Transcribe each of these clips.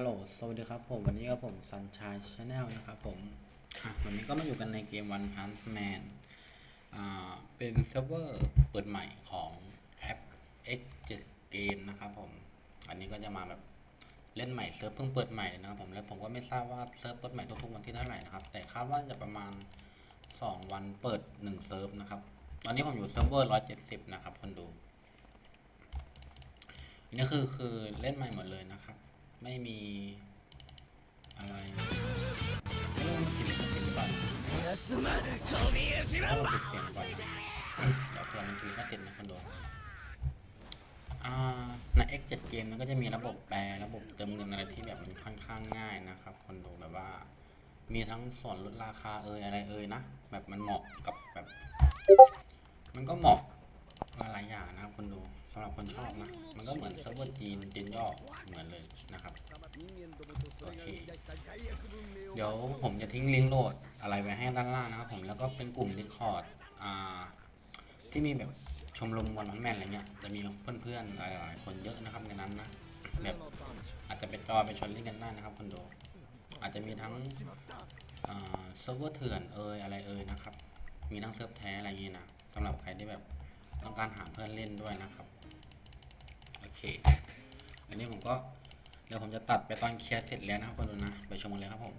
ฮัลโหล สวัสดีครับผม วันนี้ก็ผมซันช y ชาแนลนะครับผม วันนี้ก็มาอยู่กันในเกม One Punch Man อ่าเป็นเซิร์ฟเวอร์เปิดใหม่ของแอป X7 Game นะครับผม อันนี้ก็จะมาแบบเล่นใหม่เซิร์ฟเพิ่งเปิดใหม่เลยนะครับผมแล้วผมก็ไม่ทราบว่าเซิร์ฟเปิดใหม่ทุกๆวันที่เท่าไหร่นะครับ แต่คาดว่าจะประมาณ 2 วันเปิด 1 เซิร์ฟนะครับ ตอนนี้ผมอยู่เซิร์ฟเวอร์170 นะครับคนดูนนี้คือคือเล่นใหม่หมดเลยนะครับ ไม่มีอะไรไม่รู้มันผิดหรือไม่ผิดหรือเปล่าเราปิดเสียงก่อนเดี๋ยวเผื่อมันตีก็ติดนะคนดูอ่าใน X7 เกมมันก็จะมีระบบแปลระบบเติมเงินอะไรที่แบบมันค่อนข้างง่ายนะครับ คนดูแบบว่า มีทั้งส่วนลดราคาเอยอะไรเอยนะแบบมันเหมาะกับแบบ มันก็เหมาะหลายๆอย่างนะครับคนดูสำหรับคนชอบนะ ก็เหมือนเซิร์ฟเวอร์จีนจีนย่อเหมือนเลยนะครับโอเคเดี๋ยวผมจะทิ้งลิงก์โหลดอะไรไว้ให้ด้านล่างนะครับผมแล้วก็เป็นกลุ่ม Discord อ่าที่มีแบบชมรมวันวันแมนอะไรเงี้ยจะมีเพื่อนๆหลายๆคนเยอะนะครับในนั้นนะแบบอาจจะไปจอไปชนเล่นกันได้นะครับคนดูอาจจะมีทั้งเซิร์ฟเวอร์เถื่อนเอยอะไรเอยนะครับ มีทั้งเซิร์ฟแท้อะไรอย่างงี้นะสำหรับใครที่แบบต้องการหาเพื่อนเล่นด้วยนะครับ เค อันนี้ผมก็เดี๋ยวผมจะตัดไปตอนเคลียร์เสร็จแล้วนะครับคนดูนะ ไปชมกันเลยครับผม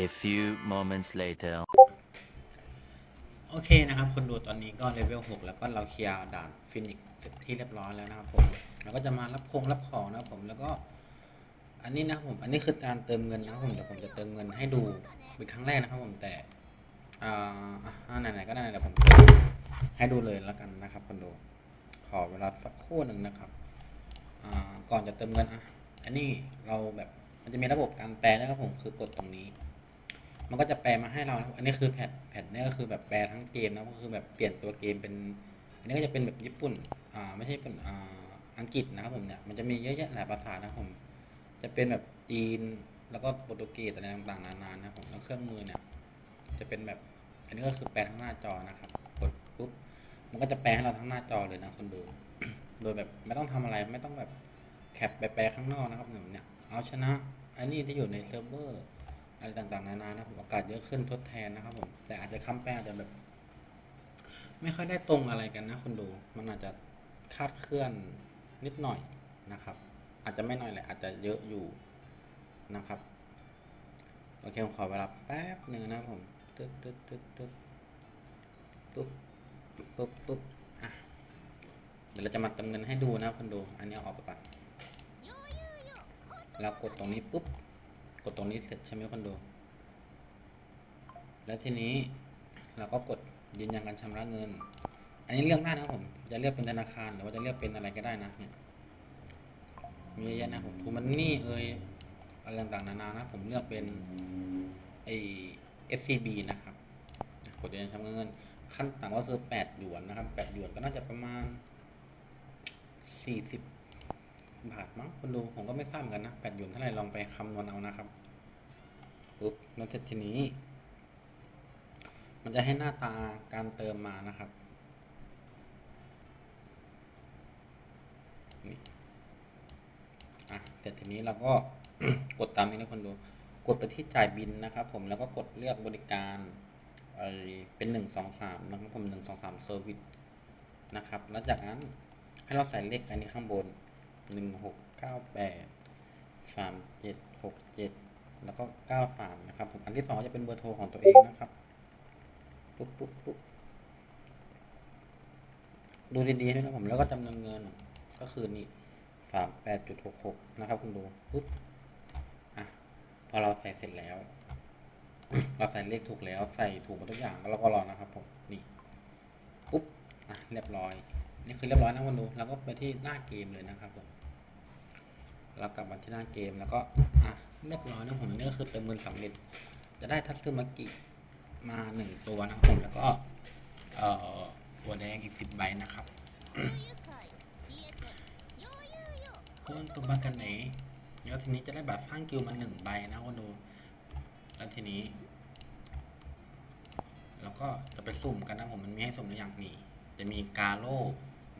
A few moments later. โอเคนะครับคนดูตอนนี้ก็เลเวล6แล้วก็เราเคลียร์ด่านฟินิกเสร็จที่เรียบร้อยแล้วนะครับผมแล้วก็จะมารับคงรับของนะครับผมแล้วก็ อันนี้นะครับผมอันนี้คือการเติมเงินนะครับผมแต่ผมจะเติมเงินให้ดูเป็นครั้งแรกนะครับผมแต่อ่าอ่าไหนๆก็ได้เดี๋ยวผมให้ดูเลยแล้วกันนะครับคนดูข อเวลาสักครู่หนึ่งนะครับก่อนจะเติมเงินอะอันนี้เราแบบมันจะมีระบบการแปลนะครับผมคือกดตรงนี้ มันก็จะแปลมาให้เรานะอันนี้คือแพทแพทเนี่ก็คือแบบแปลทั้งเกมนะก็คือแบบเปลี่ยนตัวเกมเป็น อันนี้ก็จะเป็นแบบญี่ปุ่นอ่าไม่ใช่เป็นอ่าอังกฤษนะครับผมเนี่ยมันจะมีเยอะแยะหลายภาษานะครับผมจะเป็นแบบจีนแล้วก็โปรตุเกสอะไรต่างๆนานานะครับผมแล้วเครื่องมือเนี่ยจะเป็นแบบอันนี้ก็คือแปลทั้งหน้าจอนะครับกดปุ๊บ มันก็จะแปลให้เราทั้งหน้าจอเลยนะคนดู โดยแบบไม่ต้องทำอะไรไม่ต้องแบบแคปไปแปลข้างนอกนะครับผมเนี่ยเอาชนะอันนี้ที่อยู่ในเซิร์ฟเวอร์อะไรต่างๆนานานะผมโอกาสเยอะขึ้นทดแทนนะครับผมแต่อาจจะคำแปลอาจจะแบบ ไม่ค่อยได้ตรงอะไรกันนะคนดู มันอาจจะคาดเคลื่อนนิดหน่อยนะครับ อาจจะไม่น้อยแหละอาจจะเยอะอยู่นะครับโอเคผมขอเวลาแป๊บหนึ่งนะผมตึ๊ดตึ๊ดตึ๊ดตึ๊ดปุ๊บ ปุ๊บปุ๊บอะเดี๋ยวเราจะมาเติมเงินให้ดูนะครับคนดู อันนี้ออกไปก่อนแล้วกดตรงนี้ปุ๊บ กดตรงนี้เสร็จใช่ไหมคนดู แล้วทีนี้เราก็กดยืนยันการชำระเงิน อันนี้เลือกได้นะผม จะเลือกเป็นธนาคารหรือว่าจะเลือกเป็นอะไรก็ได้นะเนี่ยมีเยอะนะผมทูมันนี่เอยอะไรต่างๆนานานะ ผมเลือกเป็นไอ SCB นะครับ กดยืนยันชำระเงิน ขั้นต่ำก็คือแปดหยวนนะครับแปดหยวนก็น่าจะประมาณสี่สิบบาทมั้งคุณดูผมก็ไม่ทราบเหมือนกันนะแปดหยวนเท่าไหร่ลองไปคำนวณเอานะครับปุ๊บแล้วทีนี้ มันจะให้หน้าตาการเติมมานะครับนี่อะแต่ทีนี้เราก็กดตามนี้นะคนดู กดไปที่จ่ายบินนะครับ ผมแล้วก็กดเลือกบริการ เป็นหนึ่งสองสามนะครับผมหนึ่งสองสามเซอร์วิสนะครับ แล้วจากนั้นให้เราใส่เลขอันนี้ข้างบนหนึ่งหกเก้าแปดสามเจ็ดหกเจ็ดแล้วก็เก้าสามนะครับผมอันที่สองจะเป็นเบอร์โทรของตัวเองนะครับ ปุ๊บปุ๊บปุ๊บดูดีๆด้วยนะผมแล้วก็จำนวนเงินก็คือนี่สามแปดจุดหกหกนะครับ คุณดูปุ๊บอะพอเราใส่เสร็จแล้ว เราใส่เลขถูกแล้วใส่ถูกหมดทุกอย่างแล้วเราก็รอนะครับผมนี่ปุ๊บอะเรียบร้อย นี่คือเรียบร้อยนะคุณดูแล้วก็ไปที่หน้าเกมเลยนะครับผมเรากลับมาที่หน้าเกมแล้วก็อะเรียบร้อยนะผมนี่ก็คือเติมเงินสำเร็จจะได้ทัตสึมากิมาหนึ่งตัวนะครับผมแล้วก็เอ่อตัวแดงอีกสิบใบนะครับเพิ่มตัวมากันไหนแล้วทีนี้จะได้บัตรสร้างกิลมาหนึ่งใบนะคุณดูแล้วทีนี้ แล้วก็จะไปสุ่มกันนะผมมันมีให้สุ่มในอย่างนี้จะมีกาโร่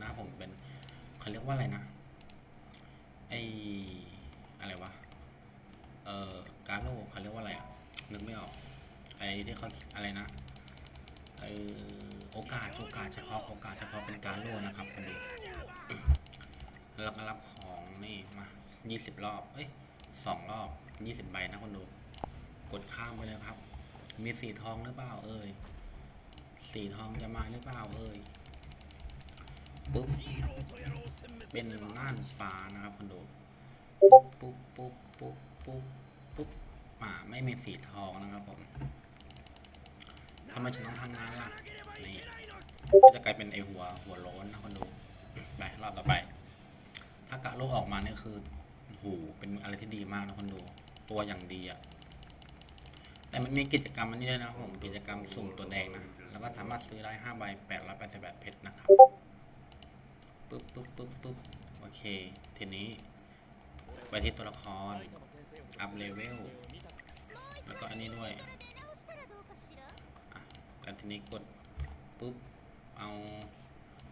นะผมเป็นเขาเรียกว่าอะไรนะไออะไรวะเอ่อการโลเขาเรียกว่าอะไรอะนึกไม่ออกไอที่เขาอะไรนะเออโอกาสโอกาสเฉพาะโอกาสเฉพาะเป็นการโลนะครับคนดูแล้วก็รับของนี่มา20 รอบเอ้ยสองรอบ 20 ใบนะคนดูกดข้ามไปเลยครับ มีสีทองหรือเปล่าเอ่ย สีทองจะมาหรือเปล่าเอ่ย ปุ๊บ เป็นน่านฟ้านะครับคนดู ปุ๊บปุ๊บปุ๊บปุ๊บปุ๊บปุ๊บอ่าไม่มีสีทองนะครับผมทำไมฉันต้องทำงานล่ะ นี่ก็จะกลายเป็นไอหัวหัวโล้นนะคนดู ไปรอบต่อไป ถ้ากะโลกออกมาเนี่ยคือโหเป็นอะไรที่ดีมากนะคนดู ตัวอย่างดีอะ แต่มันมีกิจกรรมอันนี้ด้วยนะครับผมกิจกรรมสุ่มตัวแดงนะ แล้วก็สามารถซื้อได้5ใบ888เพชรนะครับปึ๊บปึ๊บปึ๊บปึ๊บโอเค ทีนี้ ไปที่ตัวละคร อัพเลเวล แล้วก็อันนี้ด้วยอะแล้วทีนี้กดปุ๊บ เอา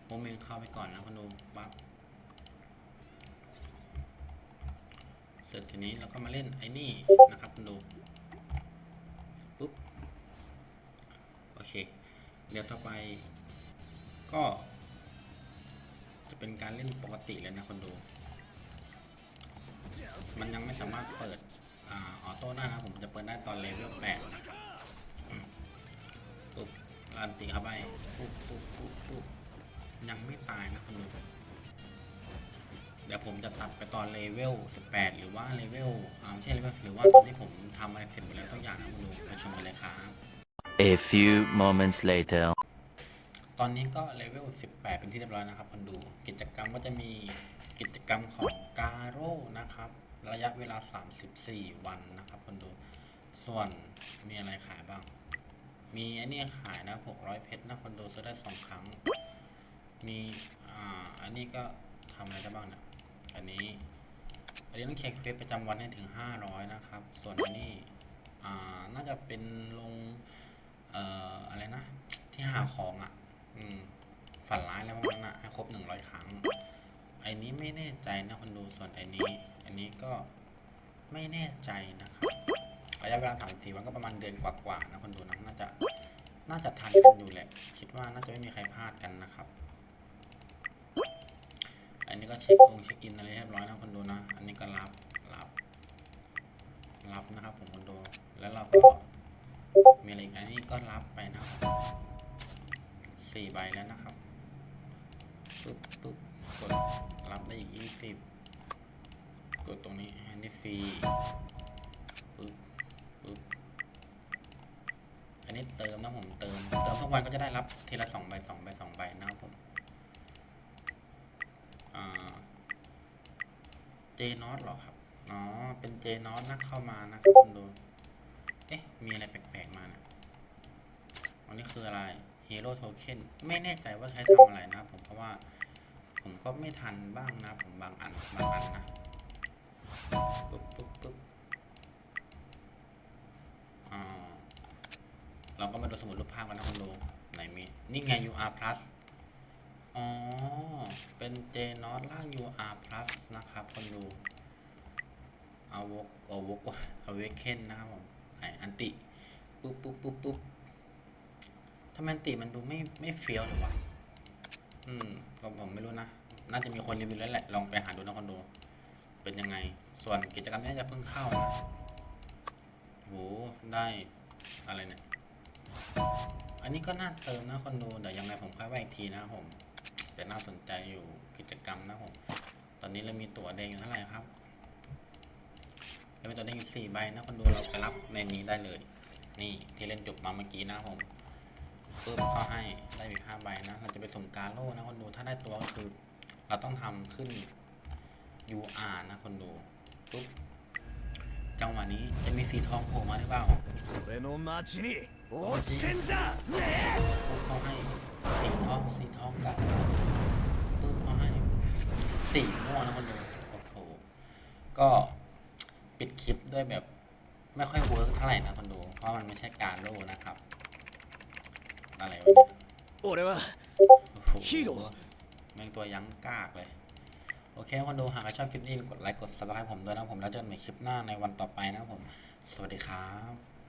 โมเมนต์เข้าไปก่อนนะคนดูปั๊บเสร็จทีนี้เราก็มาเล่นไอ้นี่นะครับคุณดู ปุ๊บ โอ เคเดี๋ยวต่อไปก็ จะเป็นการเล่นปกติเลยนะคนดู มันยังไม่สามารถเปิดอออโต้ได้นะผมจะเปิดได้ตอนเลเวลแปดปุ๊บลันติเข้าไปปุ๊บปุ๊บปุ๊บปุ๊บยังไม่ตายนะคนดู เดี๋ยวผมจะตัดไปตอนเลเวล18 หรือว่าเลเวลไม่ใช่เลเวลหรือว่าตอนที่ผมทำอะไรเสร็จหมดแล้วทุกอย่างนะคุณดูไปชมกันเลยครับ A few moments later. ตอนนี้ก็เลเวล 18 เป็นที่เรียบร้อยนะครับคนดู กิจกรรมก็จะมีกิจกรรมของกาโร่นะครับ ระยะเวลา 34 วันนะครับคนดู ส่วนมีอะไรขายบ้าง มีไอ้นี่ขายนะ 600 เพชรนะคนดูซื้อได้2ครั้ง มีอ่าอันนี้ก็ทำอะไรได้บ้างเนี่ยอันนี้อันนี้ต้องเช็คเฟซประจำวันให้ถึง 500 นะครับ ส่วนอันนี้อ่าน่าจะเป็นลง เอ่ออะไรนะ ที่หาของอะ อืม ฝันร้ายแล้วพวกนั้นอะให้ครบหนึ่งร้อยครั้งไอ้นี้ไม่แน่ใจนะคนดูส่วนไอ้นี้ อันนี้ก็ไม่แน่ใจนะครับระยะเวลาสามสี่วันก็ประมาณเดือนกว่าๆนะคนดูนะน่าจะน่าจะทันกันอยู่แหละ คิดว่าน่าจะไม่มีใครพลาดกันนะครับ อันนี้ก็เช็คองเช็คอินอะไรเรียบร้อยนะคนดูนะ อันนี้ก็รับรับ รับนะครับผมคนดู แล้วเราก็ มีอะไรอันนี้ก็รับไปนะครับสี่ใบแล้วนะครับปึ๊บปึ๊บกดรับได้อีกยี่สิบกดตรงนี้แฮนดี้ฟรีปึ๊บปึ๊บอันนี้เติมนะผมเติม เติมทุกวันก็จะได้รับทีละสองใบสองใบสองใบนะครับผมเจนอตหรอครับ อ๋อ เป็นเจนอตนะเข้ามานะครับคุณดู เอ๊ะ มีอะไรแปลกๆมานะอันนี้คืออะไร Hero Token ไม่แน่ใจว่าใช้ทำอะไรนะผมเพราะว่า ผมก็ไม่ทันบ้างนะผมบางอันบางอันนะปุ๊บปุ๊บปุ๊บอ่าเราก็มาดูสมุดรูปภาพกันนะคุณดูไหนมี นี่ไง UR plus อ๋อ เป็นเจนอตล่าง UR plus นะครับคนดูอาวกอาวกอเวเคนนะครับผม ออันติปุ๊บปุ๊บปุ๊บปุ๊บทำไมอันติมันดูไม่ไม่เฟี้ยวหรอวะอืมก็ผมไม่รู้นะ น่าจะมีคนรีวิวแล้วแหละ ลองไปหาดูนะคนดูเป็นยังไง ส่วนกิจกรรมนี้จะเพิ่งเข้านะโหได้อะไรเนี่ย อันนี้ก็น่าเติมนะคนดูเดี๋ยวยังไงผมค่อยว่าอีกทีนะผม แต่น่าสนใจอยู่กิจกรรมนะผม ตอนนี้เรามีตั๋วแดงอยู่เท่าไหร่ครับ แล้วมันจะได้อีกสี่ใบนะคนดูเราไปรับในนี้ได้เลย นี่ที่เล่นจบมาเมื่อกี้นะผมเพิ่มเข้าให้ได้อีกห้าใบนะเราจะไปส่งการโล่นะคนดูถ้าได้ตัวก็คือ เราต้องทำขึ้น UR นะคนดูปุ๊บจังหวะนี้จะมีสีทองโผล่มาหรือเปล่าโอ้จีเข้าให้สีทองสีทองกลับปุ๊บเข้าให้สีม่วงนะคนดูโอ้โหก็ ปิดคลิปด้วยแบบไม่ค่อยเวิร์กเท่าไหร่นะคนดู เพราะมันไม่ใช่การโลนะครับ อะไรวะเนี่ยโอ้โหแม่งตัวยั้งกากเลย โอเคคนดูหากชอบคลิปนี้กดไลค์กดซับสไครป์ผมด้วยนะผมแล้วเจอกันใหม่คลิปหน้าในวันต่อไปนะผม สวัสดีครับ